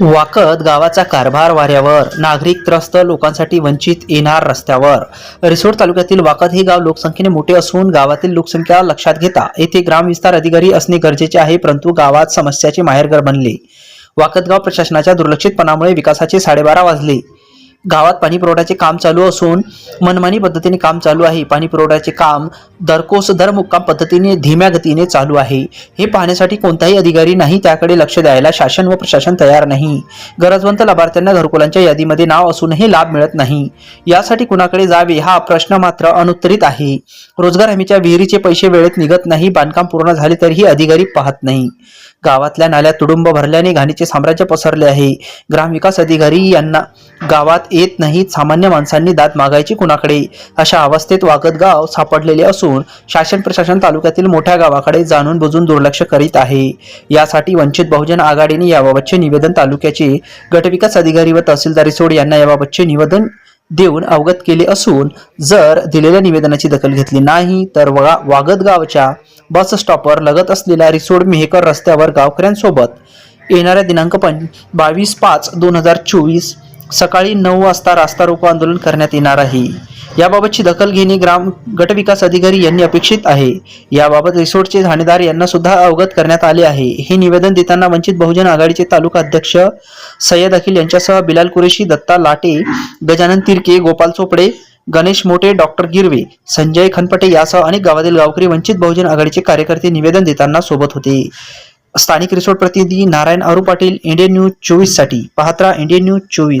वाकद गावाचा कारभार वाऱ्यावर. नागरिक त्रस्त लोकांसाठी वंचित येणार रस्त्यावर. रिसोड तालुक्यातील वाकद हे गाव लोकसंख्येने मोठे असून गावातील लोकसंख्या लक्षात घेता येथे ग्रामविस्तार अधिकारी असणे गरजेचे आहे परंतु गावात समस्याचे माहेरघर बनले. वाकदगाव प्रशासनाच्या दुर्लक्षितपणामुळे विकासाचे साडेबारा वाजले. गावात पाणी पुरवठ्याचे काम चालू असून मनमानी पद्धतीने काम चालू आहे. पाणी पुरवठ्याचे काम दरकोस दर मुक्काम पद्धतीने धीम्या गतीने चालू आहे. हे पाहण्यासाठी कोणताही अधिकारी नाही त्याकडे लक्ष द्यायला शासन व प्रशासन तयार नाही. गरजवंत लाभार्थ्यांना घरकुलांच्या यादीमध्ये नाव असूनही लाभ मिळत नाही. यासाठी कुणाकडे जावे हा प्रश्न मात्र अनुत्तरित आहे. रोजगार हमीच्या विहिरीचे पैसे वेळेत निघत नाही बांधकाम पूर्ण झाले तरीही अधिकारी पाहत नाही. गावातल्या नाल्या तुडुंब भरल्याने घाणीचे साम्राज्य पसरले आहे. ग्रामविकास अधिकारी यांना गावात येत नाहीत सामान्य माणसांनी दाद मागायची कुणाकडे? अशा अवस्थेत वागत गाव सापडलेले असून शासन प्रशासन तालुक्यातील मोठ्या गावाकडे जाणून बुजून दुर्लक्ष करीत आहे. यासाठी वंचित बहुजन आघाडीने याबाबतचे निवेदन तालुक्याचे गटविकास अधिकारी व तहसीलदार रिसोड यांना याबाबतचे निवेदन देऊन अवगत केले असून जर दिलेल्या निवेदनाची दखल घेतली नाही तर वा वागत गावच्या बस स्टॉपवर लगत असलेल्या रिसोड मेहकर रस्त्यावर गावकऱ्यांसोबत येणाऱ्या दिनांक पण बावीस पाच दोन हजार चोवीस सकाळी नऊ वाजता रास्ता रोको आंदोलन करण्यात येणार आहे. याबाबतची दखल घेणे ग्राम गटविकास अधिकारी यांनी अपेक्षित आहे. याबाबत रिसोर्टचे ठाणेदार यांना सुद्धा अवगत करण्यात आले आहे. हे निवेदन देताना वंचित बहुजन आघाडीचे तालुका अध्यक्ष सय्यद अखिल यांच्यासह बिलाल कुरेशी दत्ता लाटे गजानन तिरके गोपाल चोपडे गणेश मोटे डॉक्टर गिरवे संजय खनपटे यासह अनेक गावातील गावकरी वंचित बहुजन आघाडीचे कार्यकर्ते निवेदन देताना सोबत होते. स्थानिक रिसोर्ट प्रतिनिधी नारायण आरू पाटील इंडियन न्यूज चोवीससाठी. पाहत्रा इंडियन न्यूज चोवीस.